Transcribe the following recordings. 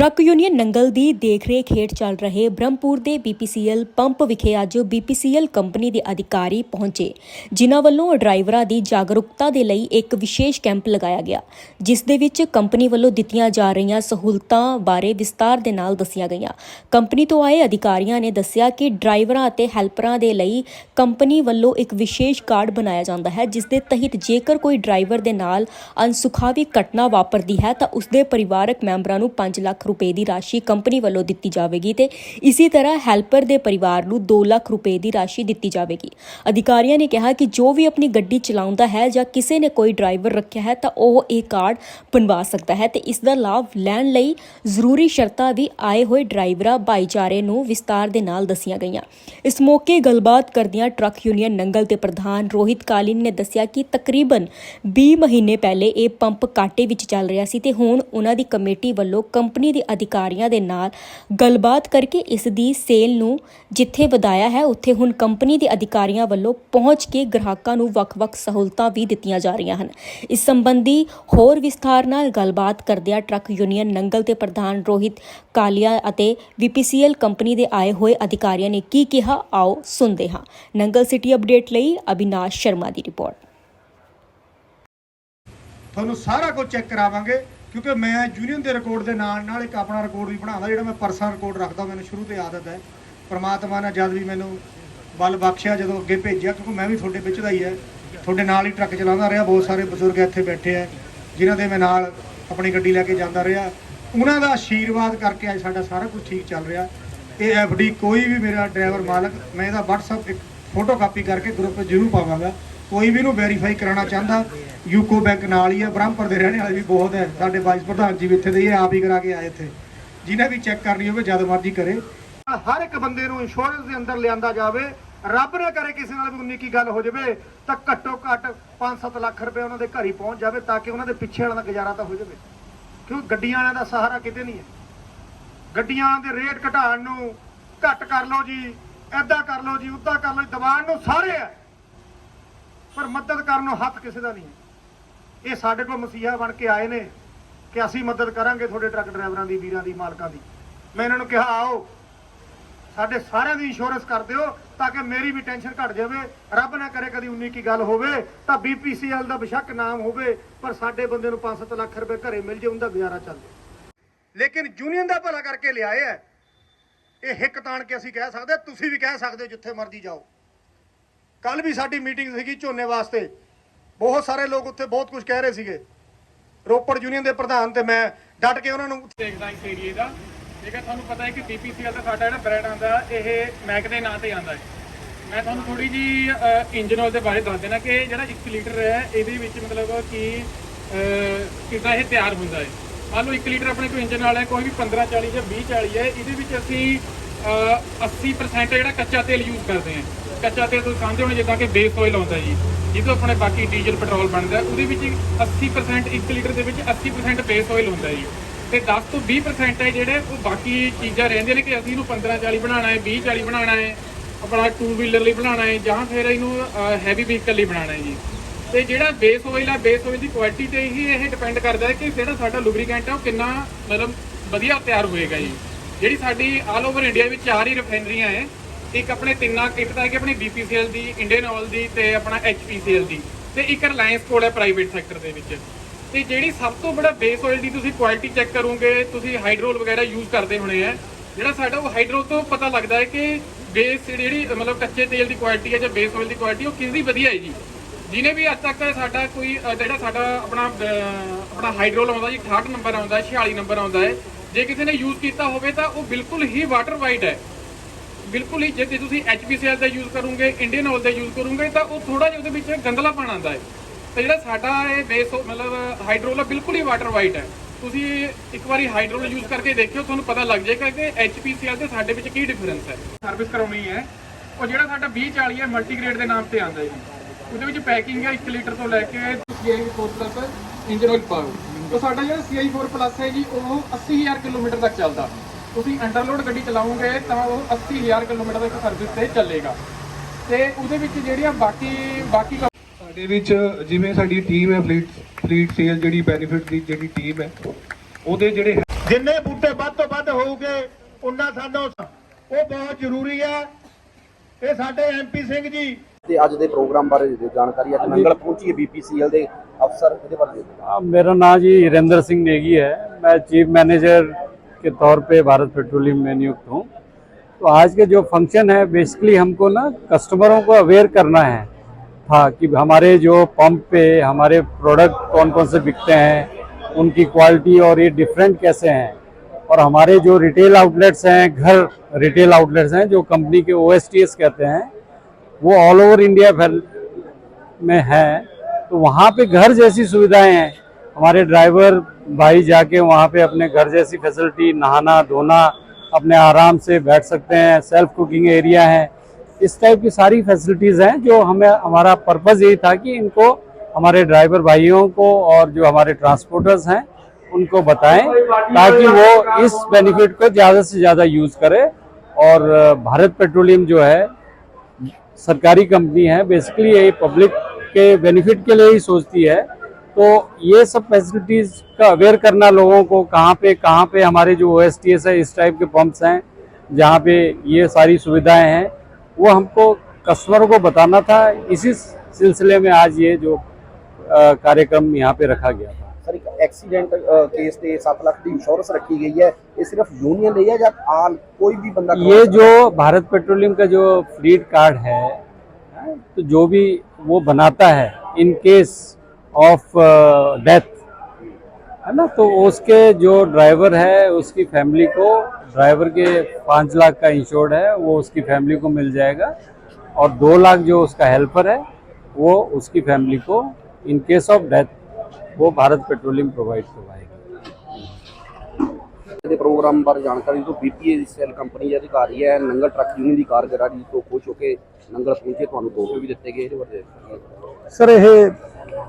Truck union Nangal ਦੀ ਦੇਖਰੇਖ ਹੇਠ ਚੱਲ ਰਹੇ ਬ੍ਰਹਮਪੁਰ ਦੇ BPCL ਪੰਪ ਵਿਖੇ ਅੱਜ BPCL ਕੰਪਨੀ ਦੇ ਅਧਿਕਾਰੀ ਪਹੁੰਚੇ, ਜਿਨ੍ਹਾਂ ਵੱਲੋਂ ਡਰਾਈਵਰਾਂ ਦੀ ਜਾਗਰੂਕਤਾ ਦੇ ਲਈ ਇੱਕ ਵਿਸ਼ੇਸ਼ ਕੈਂਪ ਲਗਾਇਆ ਗਿਆ, ਜਿਸ ਦੇ ਵਿੱਚ ਕੰਪਨੀ ਵੱਲੋਂ ਦਿੱਤੀਆਂ ਜਾ ਰਹੀਆਂ ਸਹੂਲਤਾਂ ਬਾਰੇ ਵਿਸਤਾਰ ਦੇ ਨਾਲ ਦੱਸੀਆਂ ਗਈਆਂ। ਕੰਪਨੀ ਤੋਂ ਆਏ ਅਧਿਕਾਰੀਆਂ ਨੇ ਦੱਸਿਆ ਕਿ ਡਰਾਈਵਰਾਂ ਅਤੇ ਹੈਲਪਰਾਂ ਦੇ ਲਈ ਕੰਪਨੀ ਵੱਲੋਂ ਇੱਕ ਵਿਸ਼ੇਸ਼ ਕਾਰਡ ਬਣਾਇਆ ਜਾਂਦਾ ਹੈ, ਜਿਸ ਦੇ ਤਹਿਤ ਜੇਕਰ ਕੋਈ ਡਰਾਈਵਰ ਦੇ ਨਾਲ ਅਨਸੁਖਾਵੀ ਘਟਨਾ ਵਾਪਰਦੀ ਹੈ ਤਾਂ ਉਸ ਦੇ ਪਰਿਵਾਰਕ ਮੈਂਬਰਾਂ ਨੂੰ 5 ਲੱਖ ਰੁਪਏ ਦੀ ਰਾਸ਼ੀ ਕੰਪਨੀ ਵੱਲੋਂ ਦਿੱਤੀ ਜਾਵੇਗੀ ਤੇ ਇਸੇ ਤਰ੍ਹਾਂ ਹੈਲਪਰ ਦੇ ਪਰਿਵਾਰ ਨੂੰ 2 ਲੱਖ ਰੁਪਏ ਦੀ ਰਾਸ਼ੀ ਦਿੱਤੀ ਜਾਵੇਗੀ। ਅਧਿਕਾਰੀਆਂ ਨੇ ਕਿਹਾ ਕਿ ਜੋ ਵੀ ਆਪਣੀ ਗੱਡੀ ਚਲਾਉਂਦਾ ਹੈ ਜਾਂ ਕਿਸੇ ਨੇ ਕੋਈ ਡਰਾਈਵਰ ਰੱਖਿਆ ਹੈ ਤਾਂ ਉਹ ਇਹ ਕਾਰਡ ਬਣਵਾ ਸਕਦਾ ਹੈ ਤੇ ਇਸ ਦਾ ਲਾਭ ਲੈਣ ਲਈ ਜ਼ਰੂਰੀ ਸ਼ਰਤਾਂ ਵੀ ਆਏ ਹੋਏ ਡਰਾਈਵਰਾਂ, ਭਾਈਚਾਰੇ ਨੂੰ ਵਿਸਤਾਰ ਦੇ ਨਾਲ ਦੱਸੀਆਂ ਗਈਆਂ। ਇਸ ਮੌਕੇ ਗੱਲਬਾਤ ਕਰਦਿਆਂ ਟਰੱਕ ਯੂਨੀਅਨ ਨੰਗਲ ਦੇ ਪ੍ਰਧਾਨ ਰੋਹਿਤ ਕਾਲਿਨ ਨੇ ਦੱਸਿਆ ਕਿ ਤਕਰੀਬਨ 20 ਮਹੀਨੇ ਪਹਿਲੇ ਇਹ ਪੰਪ ਕਾਟੇ ਵਿੱਚ ਚੱਲ ਰਿਹਾ ਸੀ ਤੇ ਹੁਣ ਉਹਨਾਂ ਦੀ ਕਮੇਟੀ ਵੱਲੋਂ ਕੰਪਨੀ ਦੇ ਅਧਿਕਾਰੀਆਂ ਦੇ ਨਾਲ ਗੱਲਬਾਤ ਕਰਕੇ ਇਸ ਦੀ ਸੇਲ ਨੂੰ ਜਿੱਥੇ ਵਧਾਇਆ ਹੈ, ਉੱਥੇ ਹੁਣ ਕੰਪਨੀ ਦੇ ਅਧਿਕਾਰੀਆਂ ਵੱਲੋਂ ਪਹੁੰਚ ਕੇ ਗ੍ਰਾਹਕਾਂ ਨੂੰ ਵੱਖ-ਵੱਖ ਸਹੂਲਤਾਂ ਵੀ ਦਿੱਤੀਆਂ ਜਾ ਰਹੀਆਂ ਹਨ। ਇਸ ਸੰਬੰਧੀ ਹੋਰ ਵਿਸਥਾਰ ਨਾਲ ਗੱਲਬਾਤ ਕਰਦਿਆਂ ਟਰੱਕ ਯੂਨੀਅਨ ਨੰਗਲ ਦੇ ਪ੍ਰਧਾਨ ਰੋਹਿਤ ਕਾਲੀਆ ਅਤੇ VPCL ਕੰਪਨੀ ਦੇ ਆਏ ਹੋਏ ਅਧਿਕਾਰੀਆਂ ਨੇ ਕੀ ਕਿਹਾ, ਆਓ ਸੁਣਦੇ ਹਾਂ। ਨੰਗਲ ਸਿਟੀ ਅਪਡੇਟ ਲਈ ਅਬਿਨਾਸ਼ ਸ਼ਰਮਾ ਦੀ ਰਿਪੋਰਟ। ਤੁਹਾਨੂੰ ਸਾਰਾ ਕੁਝ ਚੈੱਕ ਕਰਾਵਾਂਗੇ। ਕਿਉਂਕਿ ਮੈਂ ਯੂਨੀਅਨ ਦੇ ਰਿਕਾਰਡ ਦੇ ਨਾਲ ਨਾਲ ਇੱਕ ਆਪਣਾ ਰਿਕਾਰਡ ਵੀ ਬਣਾਉਂਦਾ, ਜਿਹੜਾ ਮੈਂ ਪਰਸਨਲ ਰਿਕਾਰਡ ਰੱਖਦਾ, ਮੈਨੂੰ ਸ਼ੁਰੂ ਤੋਂ ਆਦਤ ਹੈ। ਪ੍ਰਮਾਤਮਾ ਨੇ ਜਦ ਵੀ ਮੈਨੂੰ ਬਲ ਬਖਸ਼ਿਆ, ਜਦੋਂ ਅੱਗੇ ਭੇਜਿਆ, ਕਿਉਂਕਿ ਮੈਂ ਵੀ ਤੁਹਾਡੇ ਵਿੱਚ ਦਾ ਹੀ ਹੈ। ਤੁਹਾਡੇ ਨਾਲ ਹੀ ਟਰੱਕ ਚਲਾਉਂਦਾ ਰਿਹਾ, ਬਹੁਤ ਸਾਰੇ ਬਜ਼ੁਰਗ ਇੱਥੇ ਬੈਠੇ ਆ ਜਿਨ੍ਹਾਂ ਦੇ ਮੈਂ ਨਾਲ ਆਪਣੀ ਗੱਡੀ ਲੈ ਕੇ ਜਾਂਦਾ ਰਿਹਾ। ਉਹਨਾਂ ਦਾ ਆਸ਼ੀਰਵਾਦ ਕਰਕੇ ਅੱਜ ਸਾਡਾ ਸਾਰਾ ਕੁਝ ਠੀਕ ਚੱਲ ਰਿਹਾ। ਇਹ ਐਫਡੀ ਕੋਈ ਵੀ ਮੇਰਾ ਡਰਾਈਵਰ ਮਾਲਕ, ਮੈਂ ਇਹਦਾ WhatsApp ਇੱਕ ਫੋਟੋ ਕਾਪੀ ਕਰਕੇ ਗਰੁੱਪ 'ਚ ਜ਼ਰੂਰ ਪਾਵਾਂਗਾ। ਕੋਈ ਵੀ ਇਹਨੂੰ ਵੈਰੀਫਾਈ ਕਰਾਉਣਾ ਚਾਹੁੰਦਾ ਯੂਕੋ ਬੈਂਕ ਨਾਲ ਹੀ ਹੈ ਬ੍ਰਹਮਪੁਰ ਦੇ ਰਹਿਣ ਵਾਲੇ ਵੀ ਬਹੁਤ ਹੈ ਸਾਡੇ ਵਾਈਸ ਪ੍ਰਧਾਨ ਜੀ ਵੀ ਇੱਥੇ ਦੇ ਇਹ ਆਪ ਹੀ ਕਰਾ ਕੇ ਆਏ ਇੱਥੇ। ਜਿਹਨੇ ਵੀ ਚੈੱਕ ਕਰਨੀ ਹੋਵੇ ਜਦ ਮਰਜ਼ੀ ਕਰੇ। ਹਰ ਇੱਕ ਬੰਦੇ ਨੂੰ ਇੰਸ਼ੋਰੈਂਸ ਦੇ ਅੰਦਰ ਲਿਆਂਦਾ ਜਾਵੇ ਰੱਬ ਨਾ ਕਰੇ ਕਿਸੇ ਨਾਲ ਵੀ ਉਨੀ ਕੀ ਗੱਲ ਹੋ ਜਾਵੇ ਤਾਂ ਘੱਟੋ ਘੱਟ 5-7 ਲੱਖ ਰੁਪਏ ਉਹਨਾਂ ਦੇ ਘਰ ਹੀ ਪਹੁੰਚ ਜਾਵੇ ਤਾਂ ਕਿ ਉਹਨਾਂ ਦੇ ਪਿੱਛੇ ਵਾਲਾ ਦਾ ਗੁਜ਼ਾਰਾ ਤਾਂ ਹੋ ਜਾਵੇ। ਕਿਉਂ? ਗੱਡੀਆਂ ਵਾਲਿਆਂ ਦਾ ਸਹਾਰਾ ਕਿਤੇ ਨਹੀਂ ਹੈ। ਗੱਡੀਆਂ ਦੇ ਰੇਟ ਘਟਾਉਣ ਨੂੰ ਘੱਟ ਕਰ ਲਓ ਜੀ ਐਦਾਂ ਕਰ ਲਓ ਜੀ ਉੱਦਾਂ ਕਰ ਲਓ ਜੀ, ਦਬਾਉਣ ਨੂੰ ਸਾਰੇ ਹੈ ਪਰ ਮਦਦ ਕਰਨ ਨੂੰ ਹੱਥ ਕਿਸੇ ਦਾ ਨਹੀਂ ਹੈ। ਇਹ ਸਾਡੇ ਕੋਲ ਮਸੀਹਾ ਬਣ ਕੇ ਆਏ ਨੇ ਕਿ ਅਸੀਂ ਮਦਦ ਕਰਾਂਗੇ ਤੁਹਾਡੇ ਟਰੱਕ ਡਰਾਈਵਰਾਂ ਦੀ, ਵੀਰਾਂ ਦੀ, ਮਾਲਕਾਂ ਦੀ। ਮੈਂ ਇਹਨਾਂ ਨੂੰ ਕਿਹਾ, ਆਓ, ਸਾਡੇ ਸਾਰਿਆਂ ਦੀ ਇੰਸ਼ੋਰੈਂਸ ਕਰ ਦਿਓ ਤਾਂ ਕਿ ਮੇਰੀ ਵੀ ਟੈਨਸ਼ਨ ਘਟ ਜਾਵੇ। ਰੱਬ ਨਾ ਕਰੇ ਕਦੀ 19 ਕੀ ਗੱਲ ਹੋਵੇ, ਤਾਂ BPCL ਦਾ ਬਿਸ਼ੱਕ ਨਾਮ ਹੋਵੇ, ਪਰ ਸਾਡੇ ਬੰਦੇ ਨੂੰ 5-7 ਲੱਖ ਰੁਪਏ ਘਰੇ ਮਿਲ ਜੇ, ਉਹਦਾ ਗੁਜ਼ਾਰਾ ਚੱਲੇ ਲੇਕਿਨ ਯੂਨੀਅਨ ਦਾ ਭਲਾ ਕਰਕੇ ਲਿਆਏ ਐ ਇਹ ਹਿੱਕ ਤਾਣ ਕੇ ਅਸੀਂ ਕਹਿ ਸਕਦੇ ਤੁਸੀਂ ਵੀ ਕਹਿ ਸਕਦੇ ਹੋ ਜਿੱਥੇ ਮਰਜ਼ੀ ਜਾਓ। ਕੱਲ ਵੀ ਸਾਡੀ ਮੀਟਿੰਗ ਸੀਗੀ ਝੋਨੇ ਵਾਸਤੇ। ਬਹੁਤ ਸਾਰੇ ਲੋਕ ਉੱਥੇ ਬਹੁਤ ਕੁਝ ਕਹਿ ਰਹੇ ਸੀਗੇ। ਰੋਪੜ ਯੂਨੀਅਨ ਦੇ ਪ੍ਰਧਾਨ ਤੇ ਮੈਂ ਡਟ ਕੇ ਉਹਨਾਂ ਨੂੰ ਦੇਖਦਾ ਇਸ ਏਰੀਏ ਦਾ। ਠੀਕ ਤੁਹਾਨੂੰ ਪਤਾ ਹੈ ਕਿ BPCL ਦਾ ਸਾਡਾ ਜਿਹੜਾ ਬ੍ਰਾਂਡ ਆਂਦਾ ਇਹ ਮੈਕ ਦੇ ਨਾਂ ਤੇ ਆਂਦਾ ਹੈ। ਮੈਂ ਤੁਹਾਨੂੰ ਥੋੜੀ ਜੀ ਇੰਜਨ ਆਇਲ ਦੇ ਬਾਰੇ ਦੱਸ ਦੇਣਾ ਕਿ ਜਿਹੜਾ 1 ਲੀਟਰ ਹੈ ਇਹਦੇ ਵਿੱਚ ਮਤਲਬ ਕਿ ਅਹ, ਕਿੱਦਾਂ ਇਹ ਤਿਆਰ ਹੁੰਦਾ ਹੈ। ਮੰਨ ਲਓ 1 ਲੀਟਰ ਆਪਣੇ ਕੋਲ ਇੰਜਨ ਵਾਲਾ ਹੈ ਕੋਈ ਵੀ 15 40 ਜਾਂ 20 40 ਹੈ ਇਹਦੇ ਵਿੱਚ ਅਸੀਂ ਅਹ, 80% ਜਿਹੜਾ ਕੱਚਾ ਤੇਲ ਯੂਜ਼ ਕਰਦੇ ਹਾਂ। ਕੱਚਾ ਤੇਲ ਤੁਸੀਂ ਸਮਝਦੇ ਹੋ ਜਿੱਦਾਂ ਕਿ ਬੇਸ ਆਇਲ ਆਉਂਦਾ ਜੀ, ਜਿਹਦੇ ਆਪਣੇ ਬਾਕੀ ਡੀਜ਼ਲ ਪੈਟਰੋਲ ਬਣਦਾ, ਉਹਦੇ ਵਿੱਚ 80% 1 ਲੀਟਰ ਦੇ ਵਿੱਚ 80% ਬੇਸ ਆਇਲ ਹੁੰਦਾ ਜੀ। ਤੇ 10 ਤੋਂ 20% ਹੈ ਜਿਹੜੇ ਉਹ ਬਾਕੀ ਚੀਜ਼ਾਂ ਰਹਿੰਦੀਆਂ ਨੇ ਕਿ ਅਸੀਂ ਇਹਨੂੰ 15 40 ਬਣਾਉਣਾ ਹੈ 20 40 ਬਣਾਉਣਾ ਹੈ, ਆਪਣਾ 2 ਵੀਲਰ ਲਈ ਬਣਾਉਣਾ ਹੈ, ਜਾਂ ਫਿਰ ਇਹਨੂੰ ਹੈਵੀ ਵਹੀਕਲ ਲਈ ਬਣਾਉਣਾ ਹੈ ਜੀ। ਤੇ ਜਿਹੜਾ ਬੇਸ ਆਇਲ ਆ ਬੇਸ ਆਇਲ ਦੀ ਕੁਆਲਿਟੀ ਤੇ ਹੀ ਇਹ ਡਿਪੈਂਡ ਕਰਦਾ ਹੈ ਕਿ ਜਿਹੜਾ ਸਾਡਾ ਲੁਬਰੀਕੈਂਟ ਹੈ ਉਹ ਕਿੰਨਾ ਮਤਲਬ ਵਧੀਆ ਤਿਆਰ ਹੋਏਗਾ ਜੀ। ਜਿਹੜੀ ਸਾਡੀ ਆਲ ਓਵਰ ਇੰਡੀਆ ਵਿੱਚ ਚਾਰ ਹੀ ਰਿਫਾਈਨਰੀਆਂ ਹੈ ਇੱਕ ਆਪਣੇ ਤਿੰਨਾਂ ਇੱਕ ਤਾਂ ਹੈ ਕਿ ਆਪਣੀ BPCL ਦੀ ਇੰਡੀਅਨ ਆਇਲ ਦੀ ਤੇ ਆਪਣਾ HPCL ਦੀ ਤੇ ਇੱਕ ਰਿਲਾਇੰਸ ਕੋਲ ਹੈ ਪ੍ਰਾਈਵੇਟ ਸੈਕਟਰ ਦੇ ਵਿੱਚ। ਤੇ ਜਿਹੜੀ ਸਭ ਤੋਂ ਬੜਾ ਬੇਸ ਆਇਲ ਦੀ ਤੁਸੀਂ ਕੁਆਲਿਟੀ ਚੈੱਕ ਕਰੋਗੇ, ਤੁਸੀਂ ਹਾਈਡਰੋਲ ਵਗੈਰਾ ਯੂਜ਼ ਕਰਦੇ ਹੋਣੇ ਆ, ਜਿਹੜਾ ਸਾਡਾ ਉਹ ਹਾਈਡਰੋਲ ਤੋਂ ਪਤਾ ਲੱਗਦਾ ਹੈ ਕਿ ਬੇਸ ਜਿਹੜੀ, ਮਤਲਬ ਕੱਚੇ ਤੇਲ ਦੀ ਕੁਆਲਿਟੀ ਹੈ ਜਾਂ ਬੇਸ ਆਇਲ ਦੀ ਕੁਆਲਿਟੀ ਉਹ ਕਿੰਨੀ ਵਧੀਆ ਹੈ ਜੀ। ਜਿਹਨੇ ਵੀ ਅੱਜ ਤੱਕ ਸਾਡਾ ਕੋਈ ਜਿਹੜਾ ਸਾਡਾ ਆਪਣਾ ਆਪਣਾ ਹਾਈਡਰੋਲ ਆਉਂਦਾ ਜੀ 68 ਨੰਬਰ ਆਉਂਦਾ ਹੈ 46 ਨੰਬਰ ਆਉਂਦਾ ਹੈ, ਜੇ ਕਿਸੇ ਨੇ ਯੂਜ਼ ਕੀਤਾ ਹੋਵੇ ਤਾਂ ਉਹ ਬਿਲਕੁਲ ਹੀ ਵਾਟਰ ਵਾਈਟ ਹੈ। ਬਿਲਕੁਲ ਹੀ ਜੇ ਤੇ ਤੁਸੀਂ HPCL ਦਾ ਯੂਜ਼ ਕਰੋਗੇ ਇੰਡੀਅਨ ਆਇਲ ਦਾ ਯੂਜ਼ ਕਰੋਗੇ, ਤਾਂ ਉਹ ਥੋੜਾ ਜਿਹਾ ਉਹਦੇ ਵਿੱਚ ਗੰਦਲਾ ਪਾਣ ਆਉਂਦਾ ਹੈ। ਤੇ ਜਿਹੜਾ ਸਾਡਾ ਇਹ ਬੇਸ ਮਤਲਬ ਹਾਈਡਰੋਲ ਆ ਬਿਲਕੁਲ ਹੀ ਵਾਟਰ ਵਾਈਟ ਹੈ। ਤੁਸੀਂ ਇੱਕ ਵਾਰੀ ਹਾਈਡਰੋਲ ਯੂਜ਼ ਕਰਕੇ ਦੇਖਿਓ, ਤੁਹਾਨੂੰ ਪਤਾ ਲੱਗ ਜਾਏਗਾ ਕਿ HPCL ਤੇ ਸਾਡੇ ਵਿੱਚ ਕੀ ਡਿਫਰੈਂਸ ਹੈ। ਸਰਵਿਸ ਕਰਾਉਣੀ ਹੈ। ਉਹ ਜਿਹੜਾ ਸਾਡਾ 2040 ਹੈ ਮਲਟੀਗ੍ਰੇਡ ਦੇ ਨਾਮ ਤੇ ਆਉਂਦਾ ਹੈ। ਜੀ ਉਹਦੇ ਵਿੱਚ ਪੈਕਿੰਗ ਹੈ 1 ਲੀਟਰ ਤੋਂ ਲੈ ਕੇ CI4 ਪਲੱਸ ਇੰਜਨ ਆਇਲ ਪਾਓ ਤਾਂ ਸਾਡਾ ਜਿਹੜਾ CI4 ਪਲੱਸ ਹੈ ਜੀ, ਉਹ 80000 ਕਿਲੋਮੀਟਰ ਤੱਕ ਚੱਲਦਾ। ਤੁਸੀਂ ਅੰਡਰਲੋਡ ਗੱਡੀ ਚਲਾਉਂਗੇ ਤਾਂ ਉਹ 80000 ਕਿਲੋਮੀਟਰ ਤੱਕ ਸਰਵਿਸ ਤੇ ਚੱਲੇਗਾ। ਤੇ ਉਹਦੇ ਵਿੱਚ ਜਿਹੜੀਆਂ ਬਾਕੀ ਬਾਕੀ ਸਾਡੇ ਵਿੱਚ ਜਿਵੇਂ ਸਾਡੀ ਟੀਮ ਹੈ ਫਲੀਟ ਫਲੀਟ ਸੇਲ ਜਿਹੜੀ ਬੈਨੀਫਿਟ ਦੀ ਜਿਹੜੀ ਟੀਮ ਹੈ ਉਹਦੇ ਜਿਹੜੇ ਜਿੰਨੇ ਬੂਟੇ ਵੱਧ ਤੋਂ ਵੱਧ ਹੋਊਗੇ ਉਹਨਾਂ ਸਾਨੂੰ ਉਹ ਬਹੁਤ ਜ਼ਰੂਰੀ ਹੈ। ਇਹ ਸਾਡੇ ਐਮਪੀ ਸਿੰਘ ਜੀ। ਤੇ ਅੱਜ ਦੇ ਪ੍ਰੋਗਰਾਮ ਬਾਰੇ ਜਾਣਕਾਰੀ ਅੱਜ ਮੰਗਲ ਪਹੁੰਚੀ ਹੈ ਬੀਪੀਸੀਐਲ ਦੇ ਅਫਸਰ ਇਹਦੇ ਬਾਰੇ। ਮੇਰਾ ਨਾਮ ਜੀ ਹਿਰਿੰਦਰ ਸਿੰਘ ਨੇਗੀ ਹੈ। ਮੈਂ ਚੀਫ ਮੈਨੇਜਰ के तौर पे भारत पेट्रोलियम में नियुक्त हूँ। तो आज के जो फ़ंक्शन है बेसिकली हमको ना कस्टमरों को अवेयर करना है, था कि हमारे जो पंप पे हमारे प्रोडक्ट कौन कौन से बिकते हैं, उनकी क्वालिटी और ये डिफरेंट कैसे हैं। और हमारे जो रिटेल आउटलेट्स हैं, घर रिटेल आउटलेट्स हैं, जो कंपनी के ओ कहते हैं, वो ऑल ओवर इंडिया में हैं। तो वहाँ पे घर जैसी सुविधाएँ हैं। हमारे ड्राइवर भाई जाके वहाँ पे अपने घर जैसी फैसिलिटी नहाना, धोना, अपने आराम से बैठ सकते हैं सेल्फ कुकिंग एरिया है। इस टाइप की सारी फैसिलिटीज़ हैं जो हमें, हमारा पर्पज़ यही था कि इनको हमारे ड्राइवर भाइयों को और जो हमारे ट्रांसपोर्टर्स हैं, उनको बताएँ ताकि वो इस बेनिफिट को ज़्यादा से ज़्यादा यूज़ करें। और, भारत पेट्रोलियम जो है, सरकारी कंपनी है बेसिकली ये पब्लिक के बेनिफिट के लिए ही सोचती है। तो ये सब फैसिलिटीज़ का अवेयर करना लोगों को कहाँ पे कहाँ पे हमारे जो ओ एस टी एस है इस टाइप के पम्प्स हैं जहाँ पे ये सारी सुविधाएँ हैं वो हमको कस्टमर को बताना था। इसी सिलसिले में आज ये जो कार्यक्रम यहाँ पे रखा गया था। सर एक्सीडेंट केस पे सात लाख की इंश्योरेंस रखी गई है। ये सिर्फ़ यूनियन है या आल कोई भी बंदा ये जो भारत पेट्रोलियम का जो फ्लीट कार्ड है हाँ, तो जो भी वो बनाता है इन केस ऑफ डेथ है ना तो उसके जो ड्राइवर है उसकी फैमिली को ड्राइवर के पाँच लाख का इंश्योर्ड है वो उसकी फैमिली को मिल जाएगा और दो लाख जो उसका हेल्पर है वो उसकी फैमिली को इन केस ऑफ डेथ वो भारत पेट्रोलियम प्रोवाइड करवाएगा ਦੇ ਪ੍ਰੋਗਰਾਮ ਬਾਰੇ ਜਾਣਕਾਰੀ ਤੋਂ ਬੀਪੀਸੀਐਲ ਕੰਪਨੀ ਦੇ ਅਧਿਕਾਰੀ ਹੈ ਨੰਗਲ ਟਰੱਕ ਯੂਨੀਅਨ ਦੀ ਕਾਰਗੁਜ਼ਾਰੀ ਤੋਂ ਖੁਸ਼ ਹੋ ਕੇ ਨੰਗਲ ਪਹੁੰਚੇ ਤੁਹਾਨੂੰ ਤੋਹਫੇ ਵੀ ਦਿੱਤੇ ਗਏ ਇਹਦੇ ਬਾਰੇ ਦੱਸੋ। ਸਰ ਇਹ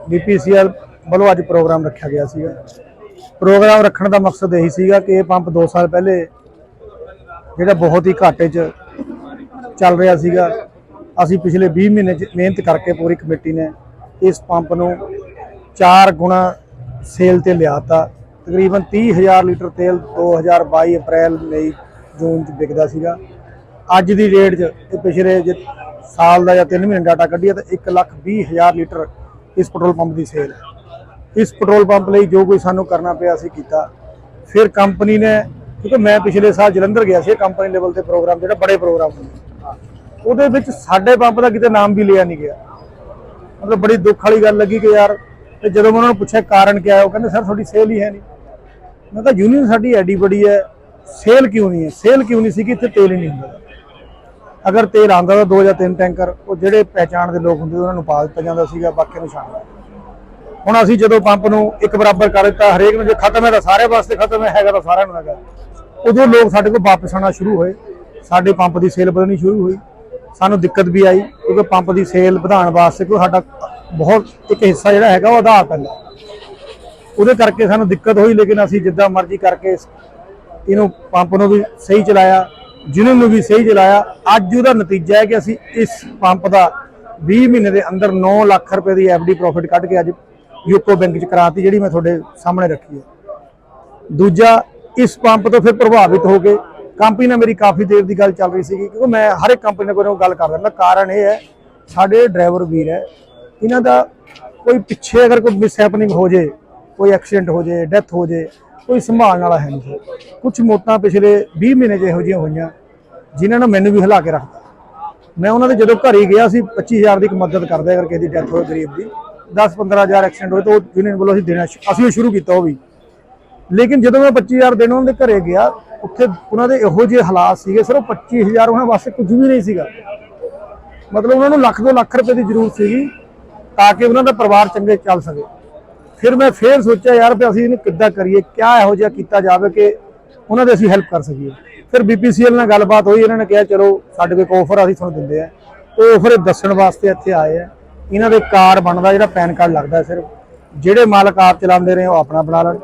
ਬੀਪੀਸੀਐਲ ਵੱਲੋਂ ਅੱਜ ਪ੍ਰੋਗਰਾਮ ਰੱਖਿਆ ਗਿਆ ਸੀਗਾ। ਪ੍ਰੋਗਰਾਮ ਰੱਖਣ ਦਾ ਮਕਸਦ ਇਹੀ ਸੀਗਾ ਕਿ ਇਹ ਪੰਪ 2 ਸਾਲ ਪਹਿਲੇ ਜਿਹੜਾ ਬਹੁਤ ਹੀ ਘਾਟੇ 'ਚ ਚੱਲ ਰਿਹਾ ਸੀਗਾ। ਅਸੀਂ ਪਿਛਲੇ 20 ਮਹੀਨੇ 'ਚ ਮਿਹਨਤ ਕਰਕੇ ਪੂਰੀ ਕਮੇਟੀ ਨੇ ਇਸ ਪੰਪ ਨੂੰ 4 ਗੁਣਾ ਸੇਲ ਤੇ ਲਿਆਤਾ। ਤਕਰੀਬਨ 30000 ਲੀਟਰ ਤੇਲ 2022 ਅਪ੍ਰੈਲ, ਮਈ, ਜੂਨ 'ਚ ਵਿਕਦਾ ਸੀਗਾ। ਅੱਜ ਦੀ ਡੇਟ 'ਚ ਇਹ ਪਿਛਲੇ ਜੇ ਸਾਲ ਦਾ ਜਾਂ 3 ਮਹੀਨੇ ਡਾਟਾ ਕੱਢੀਏ ਤਾਂ 1 ਲੱਖ 20 ਹਜ਼ਾਰ ਲੀਟਰ ਇਸ ਪੈਟਰੋਲ ਪੰਪ ਦੀ ਸੇਲ। ਹੈ ਇਸ ਪੈਟਰੋਲ ਪੰਪ ਲਈ ਜੋ ਕੋਈ ਸਾਨੂੰ ਕਰਨਾ ਪਿਆ ਅਸੀਂ ਕੀਤਾ। ਫਿਰ ਕੰਪਨੀ ਨੇ, ਕਿਉਂਕਿ ਮੈਂ ਪਿਛਲੇ ਸਾਲ ਜਲੰਧਰ ਗਿਆ ਸੀ, ਕੰਪਨੀ ਲੈਵਲ ਤੇ ਪ੍ਰੋਗਰਾਮ ਜਿਹੜਾ ਬੜੇ ਪ੍ਰੋਗਰਾਮ ਹੁੰਦੇ ਉਹਦੇ ਵਿੱਚ ਸਾਡੇ ਪੰਪ ਦਾ ਕਿਤੇ ਨਾਮ ਵੀ ਲਿਆ ਨਹੀਂ ਗਿਆ। ਮਤਲਬ ਬੜੀ ਦੁੱਖ ਵਾਲੀ ਗੱਲ ਲੱਗੀ ਕਿ ਯਾਰ, ਤੇ ਜਦੋਂ ਮੈਂ ਉਹਨਾਂ ਨੂੰ ਪੁੱਛਿਆ ਕਾਰਨ ਕੀ ਹੈ, ਉਹ ਕਹਿੰਦੇ, ਸਰ, ਤੁਹਾਡੀ ਸੇਲ ਹੀ ਹੈ ਨਹੀਂ। ਮੈਂ ਕਿਹਾ, ਯੂਨੀਅਨ ਸਾਡੀ ਐਡੀ ਬੜੀ ਹੈ, ਸੇਲ ਕਿਉਂ ਨਹੀਂ ਹੈ? ਸੇਲ ਕਿਉਂ ਨਹੀਂ ਸੀ ਕਿ ਇੱਥੇ ਤੇਲ ਹੀ ਨਹੀਂ ਹੁੰਦਾ? ਅਗਰ ਤੇਲ ਆਉਂਦਾ ਤਾਂ ਦੋ ਜਾਂ ਤਿੰਨ ਟੈਂਕਰ, ਉਹ ਜਿਹੜੇ ਪਹਿਚਾਣ ਦੇ ਲੋਕ ਹੁੰਦੇ, ਉਹਨਾਂ ਨੂੰ ਪਾ ਦਿੱਤਾ ਜਾਂਦਾ ਸੀਗਾ, ਬਾਕੀ ਨੂੰ ਛੱਡ ਹੁਣ ਅਸੀਂ ਜਦੋਂ ਪੰਪ ਨੂੰ ਇੱਕ ਬਰਾਬਰ ਕਰ ਦਿੱਤਾ, ਹਰੇਕ ਨੂੰ ਜੇ ਖਤਮ ਹੈ ਤਾਂ ਸਾਰੇ ਵਾਸਤੇ ਖਤਮ ਹੈ, ਹੈਗਾ ਤਾਂ ਸਾਰਿਆਂ ਨੂੰ ਹੈਗਾ। ਉਦੋਂ ਲੋਕ ਸਾਡੇ ਕੋਲ ਵਾਪਸ ਆਉਣਾ ਸ਼ੁਰੂ ਹੋਏ, ਸਾਡੇ ਪੰਪ ਦੀ ਸੇਲ ਵਧਣੀ ਸ਼ੁਰੂ ਹੋਈ, ਸਾਨੂੰ ਦਿੱਕਤ ਵੀ ਆਈ, ਕਿਉਂਕਿ ਪੰਪ ਦੀ ਸੇਲ ਵਧਾਉਣ ਵਾਸਤੇ ਕੋਈ ਸਾਡਾ ਬਹੁਤ ਇੱਕ ਹਿੱਸਾ ਜਿਹੜਾ ਹੈਗਾ, ਉਹ ਆਧਾਰ ਪੈਂਦਾ। ਉਹਦੇ ਕਰਕੇ ਸਾਨੂੰ ਦਿੱਕਤ ਹੋਈ, ਲੇਕਿਨ ਅਸੀਂ ਜਿੱਦਾਂ ਮਰਜ਼ੀ ਕਰਕੇ ਇਹਨੂੰ ਪੰਪ ਨੂੰ ਵੀ ਸਹੀ ਚਲਾਇਆ। ਜਿਹਨੂੰ ਨੂੰ ਵੀ ਸਹੀ ਚਲਾਇਆ ਅੱਜ ਉਹਦਾ ਨਤੀਜਾ ਹੈ ਕਿ ਅਸੀਂ ਇਸ ਪੰਪ ਦਾ 20 ਮਹੀਨੇ ਦੇ ਅੰਦਰ 9 ਲੱਖ ਰੁਪਏ ਦੀ ਐਫਡੀ ਪ੍ਰੋਫਿਟ ਕੱਢ ਕੇ ਅੱਜ ਯੂਕੋ ਬੈਂਕ ਚ ਕਰਾਤੀ, ਜਿਹੜੀ ਮੈਂ ਤੁਹਾਡੇ ਸਾਹਮਣੇ ਰੱਖੀ ਹੈ। ਦੂਜਾ, ਇਸ ਪੰਪ ਤੋਂ ਫਿਰ ਪ੍ਰਭਾਵਿਤ ਹੋ ਕੇ ਕੰਪਨੀ ਨਾਲ ਮੇਰੀ ਕਾਫੀ ਦੇਰ ਦੀ ਗੱਲ ਚੱਲ ਰਹੀ ਸੀਗੀ, ਕਿਉਂਕਿ ਮੈਂ ਹਰ ਇੱਕ ਕੰਪਨੀ ਨਾਲ ਕੋਈ ਗੱਲ ਕਰ ਦਿੰਦਾ ਕਾਰਨ ਇਹ ਹੈ, ਸਾਡੇ ਡਰਾਈਵਰ ਵੀਰ ਹੈ, ਇਹਨਾਂ ਦਾ ਕੋਈ ਪਿੱਛੇ ਅਗਰ ਕੋਈ ਮਿਸ ਹੈਪਨਿੰਗ ਹੋ ਜੇ, ਕੋਈ ਐਕਸੀਡੈਂਟ ਹੋ ਜੇ, ਡੈਥ ਹੋ ਜੇ ਕੋਈ ਸੰਭਾਲਣ ਵਾਲਾ ਹੈ ਨਹੀਂ। ਕੁਝ ਮੌਤਾਂ ਪਿਛਲੇ 20 ਮਹੀਨੇ 'ਚ ਇਹੋ ਜਿਹੀਆਂ ਹੋਈਆਂ, ਜਿਨ੍ਹਾਂ ਨੇ ਮੈਨੂੰ ਵੀ ਹਿਲਾ ਕੇ ਰੱਖਤਾ। ਮੈਂ ਉਹਨਾਂ ਦੇ ਜਦੋਂ ਘਰ ਹੀ ਗਿਆ ਸੀ 25000 ਦੀ ਇੱਕ ਮਦਦ ਕਰਦੇ ਅਗਰ ਕਿਸੇ ਦੀ ਡੈਥ ਹੋਏ ਗਰੀਬ ਦੀ। 10-15000 ਐਕਸੀਡੈਂਟ ਹੋਏ ਤਾਂ ਉਹ ਯੂਨੀਅਨ ਵੱਲੋਂ ਅਸੀਂ ਦੇਣਾ ਅਸੀਂ ਉਹ ਸ਼ੁਰੂ ਕੀਤਾ ਉਹ ਵੀ। ਲੇਕਿਨ ਜਦੋਂ ਮੈਂ 25000 ਦੇਣ ਉਹਨਾਂ ਦੇ ਘਰੇ ਗਿਆ, ਉੱਥੇ ਉਹਨਾਂ ਦੇ ਇਹੋ ਜਿਹੇ ਹਾਲਾਤ ਸੀਗੇ, ਸਿਰਫ 25000 ਉਹਨਾਂ ਵਾਸਤੇ ਕੁਝ ਵੀ ਨਹੀਂ ਸੀਗਾ। ਮਤਲਬ ਉਹਨਾਂ ਨੂੰ ਲੱਖ ਤੋਂ ਲੱਖ ਰੁਪਏ ਦੀ ਜ਼ਰੂਰਤ ਸੀਗੀ, ਤਾਂ ਕਿ ਉਹਨਾਂ ਦਾ ਪਰਿਵਾਰ ਚੰਗੇ ਚੱਲ ਸਕੇ। ਫਿਰ ਮੈਂ ਫੇਰ ਸੋਚਿਆ ਯਾਰ ਵੀ ਅਸੀਂ ਇਹਨੂੰ ਕਿੱਦਾਂ ਕਰੀਏ, ਕਿਆ ਇਹੋ ਜਿਹਾ ਕੀਤਾ ਜਾਵੇ ਕਿ ਉਹਨਾਂ ਦੇ ਅਸੀਂ ਹੈਲਪ ਕਰ ਸਕੀਏ। ਫਿਰ ਬੀਪੀਸੀਐਲ ਨਾਲ ਗੱਲਬਾਤ ਹੋਈ, ਇਹਨਾਂ ਨੇ ਕਿਹਾ, ਚਲੋ, ਸਾਡੇ ਕੋਲ ਇੱਕ ਆਫਰ ਅਸੀਂ ਤੁਹਾਨੂੰ ਦਿੰਦੇ ਆ। ਉਹ ਆਫਰ ਦੱਸਣ ਵਾਸਤੇ ਇੱਥੇ ਆਏ ਆ। ਇਹਨਾਂ ਦੇ ਕਾਰ ਬਣਦਾ, ਜਿਹੜਾ ਪੈਨ ਕਾਰਡ ਲੱਗਦਾ ਸਿਰਫ। ਜਿਹੜੇ ਮਾਲਕ ਆਪ ਚਲਾਉਂਦੇ ਨੇ, ਉਹ ਆਪਣਾ ਬਣਾ ਲੈਣ।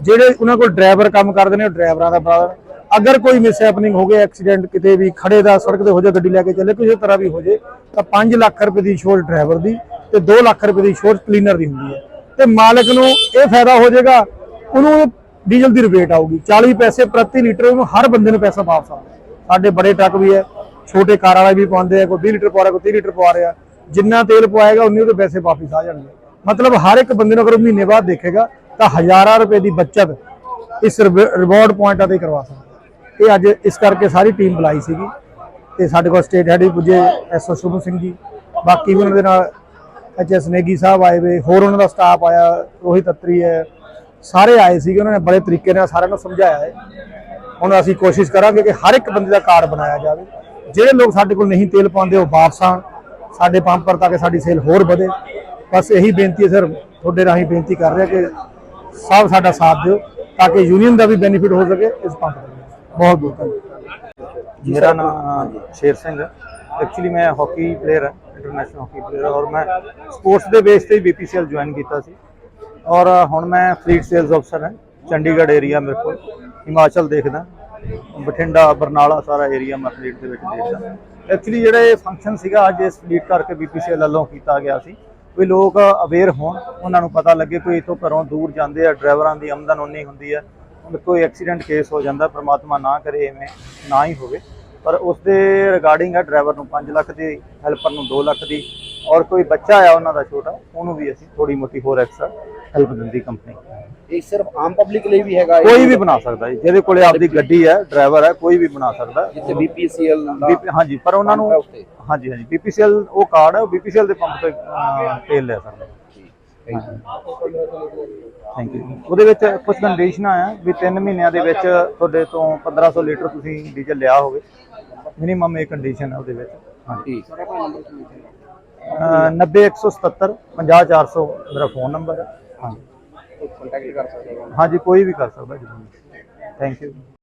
ਜਿਹੜੇ ਉਹਨਾਂ ਕੋਲ ਡਰਾਈਵਰ ਕੰਮ ਕਰਦੇ ਨੇ, ਉਹ ਡਰਾਈਵਰਾਂ ਦਾ ਬਣਾ ਲੈਣ। ਅਗਰ ਕੋਈ ਮਿਸ ਹੈਪਨਿੰਗ ਹੋ ਗਿਆ ਐਕਸੀਡੈਂਟ ਕਿਤੇ ਵੀ, ਖੜੇ ਦਾ, ਸੜਕ ਤੇ ਹੋ ਜਾ, ਗੱਡੀ ਲੈ ਕੇ ਚੱਲੇ, ਕਿਸੇ ਤਰ੍ਹਾਂ ਵੀ ਹੋ ਜੇ, ਤਾਂ 5 ਲੱਖ ਰੁਪਏ ਦੀ ਇੰਸ਼ੋਰੈਂਸ ਡਰਾਈਵਰ ਦੀ ਤੇ 2 ਲੱਖ ਰੁਪਏ ਦੀ ਇੰਸ਼ੋਰੈਂਸ ਕਲੀਨਰ ਦੀ ਹੁੰਦੀ ਹੈ। ਤੇ ਮਾਲਕ ਨੂੰ ਇਹ ਫਾਇਦਾ ਹੋ ਜਾਏਗਾ, ਉਹਨੂੰ ਡੀਜ਼ਲ ਦੀ ਰਿਬੇਟ ਆਊਗੀ। 40 ਪੈਸੇ ਪ੍ਰਤੀ ਲੀਟਰ ਉਹਨੂੰ ਹਰ ਬੰਦੇ ਨੂੰ ਪੈਸਾ ਵਾਪਸ ਆਉਂਦਾ ਸਾਡੇ ਬੜੇ ਟਰੱਕ ਵੀ ਹੈ, ਛੋਟੇ ਕਾਰ ਵਾਲੇ ਵੀ ਪਾਉਂਦੇ ਆ, ਕੋਈ 20 ਲੀਟਰ ਪਵਾ ਰਿਹਾ, ਕੋਈ 30 ਲੀਟਰ ਪਵਾ ਰਿਹਾ। ਜਿੰਨਾ ਤੇਲ ਪਵਾਏਗਾ, ਉਨੇ ਉਹਦੇ ਪੈਸੇ ਵਾਪਸ ਆ ਜਾਣਗੇ। ਮਤਲਬ ਹਰ ਇੱਕ ਬੰਦੇ ਨੂੰ ਅਗਰ ਮਹੀਨੇ ਬਾਅਦ ਦੇਖੇਗਾ, ਤਾਂ ਹਜ਼ਾਰਾਂ ਰੁਪਏ ਦੀ ਬੱਚਤ ਇਸ ਰਿਵਾਰਡ ਪੁਆਇੰਟਾਂ ਤੇ ਕਰਵਾ ਸਕਦਾ। ਇਹ ਅੱਜ ਇਸ ਕਰਕੇ ਸਾਰੀ ਟੀਮ ਬੁਲਾਈ ਸੀਗੀ। ਤੇ ਸਾਡੇ ਕੋਲ ਸਟੇਟ ਹੈਡ ਵੀ ਪੁੱਜੇ ਐਸਓ ਸ਼ੁਭਮ ਸਿੰਘ ਜੀ। ਬਾਕੀ ਵੀ ਉਹਨਾਂ ਦੇ ਨਾਲ ਐਚਐਸ ਨੇਗੀ ਸਾਹਿਬ ਆਏ ਵੇ, ਹੋਰ ਉਹਨਾਂ ਦਾ ਸਟਾਫ ਆਇਆ, ਰੋਹਿਤ ਅਤਰੀ ਹੈ, ਸਾਰੇ ਆਏ ਸੀਗੇ, ਉਹਨਾਂ ਨੇ ਬੜੇ ਤਰੀਕੇ ਨਾਲ ਸਾਰਿਆਂ ਨੂੰ ਸਮਝਾਇਆ ਹੈ। ਹੁਣ ਅਸੀਂ ਕੋਸ਼ਿਸ਼ ਕਰਾਂਗੇ ਕਿ ਹਰ ਇੱਕ ਬੰਦੇ ਦਾ ਕਾਰਡ ਬਣਾਇਆ ਜਾਵੇ। ਜਿਹੜੇ ਲੋਕ ਸਾਡੇ ਕੋਲ ਨਹੀਂ ਤੇਲ ਪਾਉਂਦੇ, ਉਹ ਵਾਪਸ ਆਉਣ। ਸਾਡੇ ਪੰਪ ਪਰ ਤਾਂ ਕਿ ਸਾਡੀ ਸੇਲ ਹੋਰ ਵਧੇ। ਬਸ ਇਹੀ ਬੇਨਤੀ ਹੈ ਸਰ ਤੁਹਾਡੇ ਰਾਹੀਂ ਬੇਨਤੀ ਕਰ ਰਿਹਾ ਕਿ ਸਭ ਸਾਡਾ ਸਾਥ ਦਿਓ, ਤਾਂ ਕਿ ਯੂਨੀਅਨ ਦਾ ਵੀ ਬੈਨੀਫਿਟ ਹੋ ਸਕੇ ਇਸ ਪੰਪ ਦਾ। ਬਹੁਤ ਬਹੁਤ ਧੰਨਵਾਦ। ਮੇਰਾ ਨਾਮ ਸ਼ੇਰ ਸਿੰਘ ਹੈ। ਐਕਚੁਅਲੀ ਮੈਂ ਹਾਕੀ ਪਲੇਅਰ ਹਾਂ। ਇੰਟਰਨੈਸ਼ਨਲ ਹਾਕੀ ਪਲੇਅਰ ਔਰ ਮੈਂ ਸਪੋਰਟਸ ਦੇ ਬੇਸ ਤੇ ਹੀ ਬੀਪੀਸੀਐਲ ਜੁਆਇਨ ਕੀਤਾ ਸੀ। ਔਰ ਹੁਣ ਮੈਂ ਫਲੀਟ ਸੇਲਸ ਅਫਸਰ ਹਾਂ, ਚੰਡੀਗੜ੍ਹ ਏਰੀਆ ਮੇਰੇ ਕੋਲ, ਹਿਮਾਚਲ ਦੇਖਦਾ, ਬਠਿੰਡਾ, ਬਰਨਾਲਾ ਸਾਰਾ ਏਰੀਆ ਮੈਂ ਫਲੀਟ ਦੇ ਵਿੱਚ ਦੇਖਦਾ। ਐਕਚੁਅਲੀ ਜਿਹੜਾ ਇਹ ਫੰਕਸ਼ਨ ਸੀਗਾ, ਅੱਜ ਇਸ ਫਲੀਟ ਕਰਕੇ ਬੀਪੀਸੀਐਲ ਵੱਲੋਂ ਕੀਤਾ ਗਿਆ ਸੀ। ਵੀ ਲੋਕ ਅਵੇਅਰ ਹੋਣ, ਉਹਨਾਂ ਨੂੰ ਪਤਾ ਲੱਗੇ ਕੋਈ ਇਥੋਂ ਘਰੋਂ ਦੂਰ ਜਾਂਦੇ ਆ ਡਰਾਈਵਰਾਂ ਦੀ ਆਮਦਨ ਉਨੀ ਹੁੰਦੀ ਹੈ ਕੋਈ ਐਕਸੀਡੈਂਟ ਕੇਸ ਹੋ ਜਾਂਦਾ, ਪ੍ਰਮਾਤਮਾ ਨਾ ਕਰੇ, ਐਵੇਂ ਨਾ ਹੀ ਹੋਵੇ। ਪਰ ਉਸ ਦੇ ਰਿਗਾਰਡਿੰਗ ਹੈ ਡਰਾਈਵਰ ਨੂੰ 5 ਲੱਖ ਦੀ ਹੈਲਪਰ ਨੂੰ 2 ਲੱਖ ਦੀ। ਔਰ ਕੋਈ ਬੱਚਾ ਆ ਉਹਨਾਂ ਦਾ ਛੋਟਾ ਉਹਨੂੰ ਵੀ ਅਸੀਂ ਥੋੜੀ ਮੋਟੀ ਹੋਰ ਐਕਸਟਰਾ ਹੈਲਪ ਦਿੰਦੀ ਕੰਪਨੀ ਇਹ ਸਿਰਫ ਆਮ ਪਬਲਿਕ ਲਈ ਵੀ ਹੈਗਾ? ਕੋਈ ਵੀ ਬਣਾ ਸਕਦਾ ਜੀ ਜਿਹਦੇ ਕੋਲੇ ਆਪਦੀ ਗੱਡੀ ਹੈ ਡਰਾਈਵਰ ਹੈ ਕੋਈ ਵੀ ਬਣਾ ਸਕਦਾ। ਜਿੱਥੇ ਬੀਪੀਸੀਐਲ ਹਾਂਜੀ ਪਰ ਉਹਨਾਂ ਨੂੰ। ਹਾਂਜੀ ਹਾਂਜੀ ਬੀਪੀਸੀਐਲ ਉਹ ਕਾਰਡ ਹੈ ਬੀਪੀਸੀਐਲ ਦੇ ਪੰਪ ਤੇ ਤੇਲ ਲੈ ਸਕਦਾ। ਥੈਂਕ ਯੂ ਉਹਦੇ ਵਿੱਚ ਕੁਝ ਕੰਡੀਸ਼ਨਾਂ ਆ ਵੀ 3 ਮਹੀਨਿਆਂ ਦੇ ਵਿੱਚ ਤੁਹਾਡੇ ਤੋਂ 1500 ਲੀਟਰ ਤੁਸੀਂ ਡੀਜ਼ਲ ਲਿਆ ਹੋਵੇ। ਮਿਨੀਮਮ ਇਹ ਕੰਡੀਸ਼ਨ ਹੈ ਉਹਦੇ ਵਿੱਚ। ਹਾਂਜੀ। ਠੀਕ। ਅਹ 90177 50400 ਮੇਰਾ ਫੋਨ ਨੰਬਰ ਹੈ। ਹਾਂਜੀ। ਕੰਟੈਕਟ ਕਰ ਸਕਦੇ ਹੋ। ਹਾਂਜੀ ਕੋਈ ਵੀ ਕਰ ਸਕਦਾ ਜੀ। Thank you